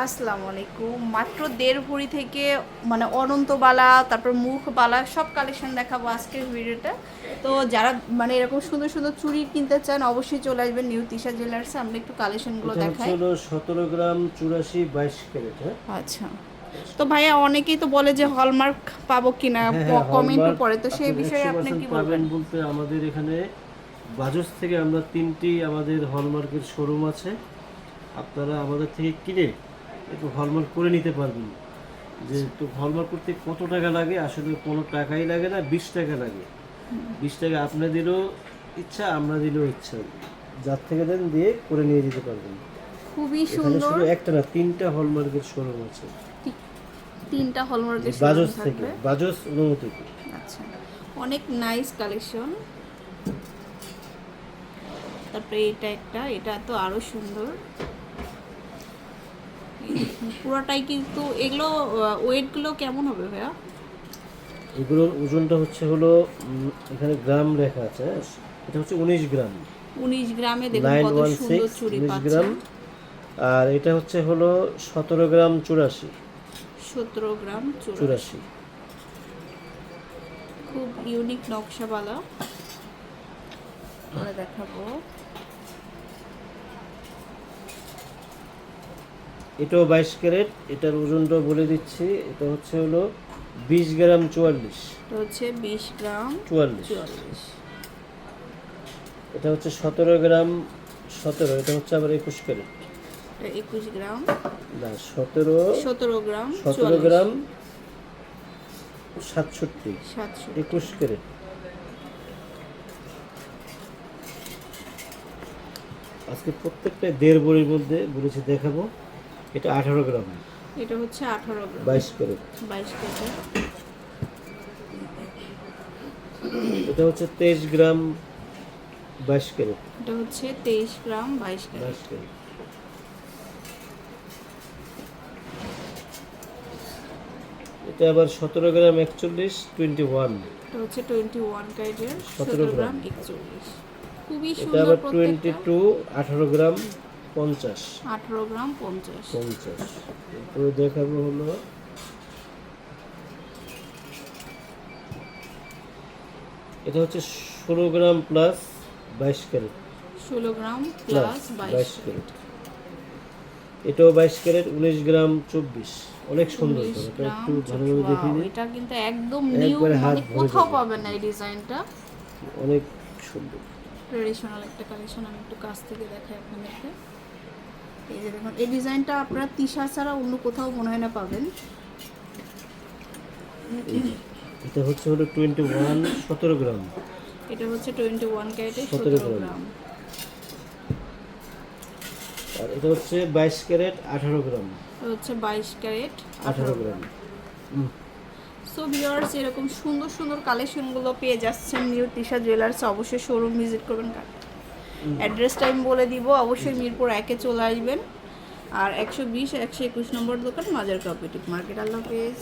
আসসালামু আলাইকুম মাত্র দেড় ভরি থেকে মানে অনন্তবালা তারপর মুখবালা সব কালেকশন দেখাবো আজকের ভিডিওটা তো যারা মানে এরকম সুন্দর সুন্দর চুড়ি কিনতে চান অবশ্যই চলে আসবেন নিউ তিশা জুয়েলার্সে আমরা একটু কালেকশনগুলো দেখাই। সতেরো গ্রাম চুরাশি বাইশ ক্যারেট হ্যাঁ? আচ্ছা। তো ভাইয়া অনেকেই তো বলে যে হলমার্ক পাবো কিনা হ্যাঁ, কমেন্টও hallmark পড়ে। তো সেই বিষয়ে আপনি 100% কি বলবেন? বলতে আমাদের এখানে বাজস থেকে আমরা তিনটি আমাদের হলমার্কের শোরুম আছে। আপনারা আমাদের থেকে কিনে একটু হলমার্ক করে নিতে পারবেন। যে তো হলমার্ক করতে কত টাকা লাগে? আসলে কোনো টাকাই লাগে না বিশ টাকা লাগে। বিশ টাকা আপনাদেরও ইচ্ছা আমরা দিলেও ইচ্ছা। যার থেকে দেন দিয়ে করে নিয়ে যেতে পারবেন। খুবই সুন্দর। একটা না তিনটা হলমার্কের শোরুম আছে। তিনটা হলমার্কের বাজস থেকে বাজস অনুমতি আচ্ছা অনেক নাইস কালেকশন তারপরে এটা একটা এটা তো আরও সুন্দর। পুরোটাই কিন্তু এগুলো ওয়েটগুলো কেমন হবে ভাইয়া? এগুলোর ওজনটা হচ্ছে হলো এখানে গ্রাম লেখা আছে হ্যাঁ? এটা হচ্ছে উনিশ গ্রাম। উনিশ গ্রামে দেখুন কত সুন্দর চুড়ি গ্রাম। আর এটা হচ্ছে হলো সতেরো গ্রাম চুরাশি। সতেরো গ্রাম চুরাশি। খুব ইউনিক নকশাওয়ালা করে দেখাবো। এটাও বাইশ ক্যারেট এটার ওজনটাও বলে দিচ্ছি এটা হচ্ছে হলো বিশ গ্রাম চুয়াল্লিশ। এটা হচ্ছে বিশ গ্রাম চুয়াল্লিশ। এটা হচ্ছে সতেরো গ্রাম সতেরো এটা হচ্ছে আবার একুশ ক্যারেট। একুশ গ্রাম। না সতেরো সতেরো গ্রাম সতেরো গ্রাম সাতষট্টি। একুশ ক্যারেট। আজকে প্রত্যেকটা দেড় বড়ির মধ্যে বলেছি দেখাবো। এটা আঠারো গ্রাম এটা হচ্ছে আঠারো গ্রাম। বাইশ ক্যারেট বাইশ কেজি। এটা হচ্ছে তেইশ গ্রাম বাইশ ক্যারেট এটা হচ্ছে তেইশ গ্রাম বাইশ ক্যারেট বাইশ ক্যারেট এটা আবার সতেরো গ্রাম একচল্লিশ টোয়েন্টি ওয়ান। এটা হচ্ছে টোয়েন্টি ওয়ান 17 সতেরো গ্রাম। একচল্লিশ। খুবই এটা সুন্দর আবার টোয়েন্টি টু আঠারো গ্রাম। পঞ্চাশ। আঠারো গ্রাম পঞ্চাশ। পঞ্চাশ। এরপরে দেখাবো হলো এটা হচ্ছে ষোলো গ্রাম প্লাস বাইশ ক্যারেট। ষোলো গ্রাম প্লাস বাইশ ক্যারেট। এটাও বাইশ ক্যারেট উনিশ গ্রাম চব্বিশ। অনেক সুন্দর একটু ভালোভাবে দেখি এটা কিন্তু একদম নিউ মানে কোথাও। পাবেন না এই ডিজাইনটা। অনেক সুন্দর। ট্রেডিশনাল একটা কালেকশন আমি একটু কাছ থেকে দেখাই আপনাদেরকে। এই যে দেখুন এই ডিজাইনটা আপনারা তিশা ছাড়া অন্য কোথাও মনে হয় না পাবেন। এটা হচ্ছে হলো টোয়েন্টি ওয়ান সতেরো গ্রাম। এটা হচ্ছে টোয়েন্টি ওয়ান ক্যারেটের সতেরো গ্রাম। আর এটা হচ্ছে বাইশ ক্যারেট আঠারো গ্রাম। হচ্ছে বাইশ ক্যারেট আঠারো গ্রাম। সো ভিউয়ার্স এরকম সুন্দর সুন্দর কালেকশনগুলো পেয়ে যাচ্ছেন নিউ তিশা জুয়েলার্স অবশ্যই শোরুম ভিজিট করবেন। অ্যাড্রেসটা আমি বলে দিব, অবশ্যই মিরপুর একে চলে আসবেন। আর একশো বিশ, একশো একুশ নম্বর দোকান মাজার কপিটিক মার্কেট আল্লাহ হাফেজ।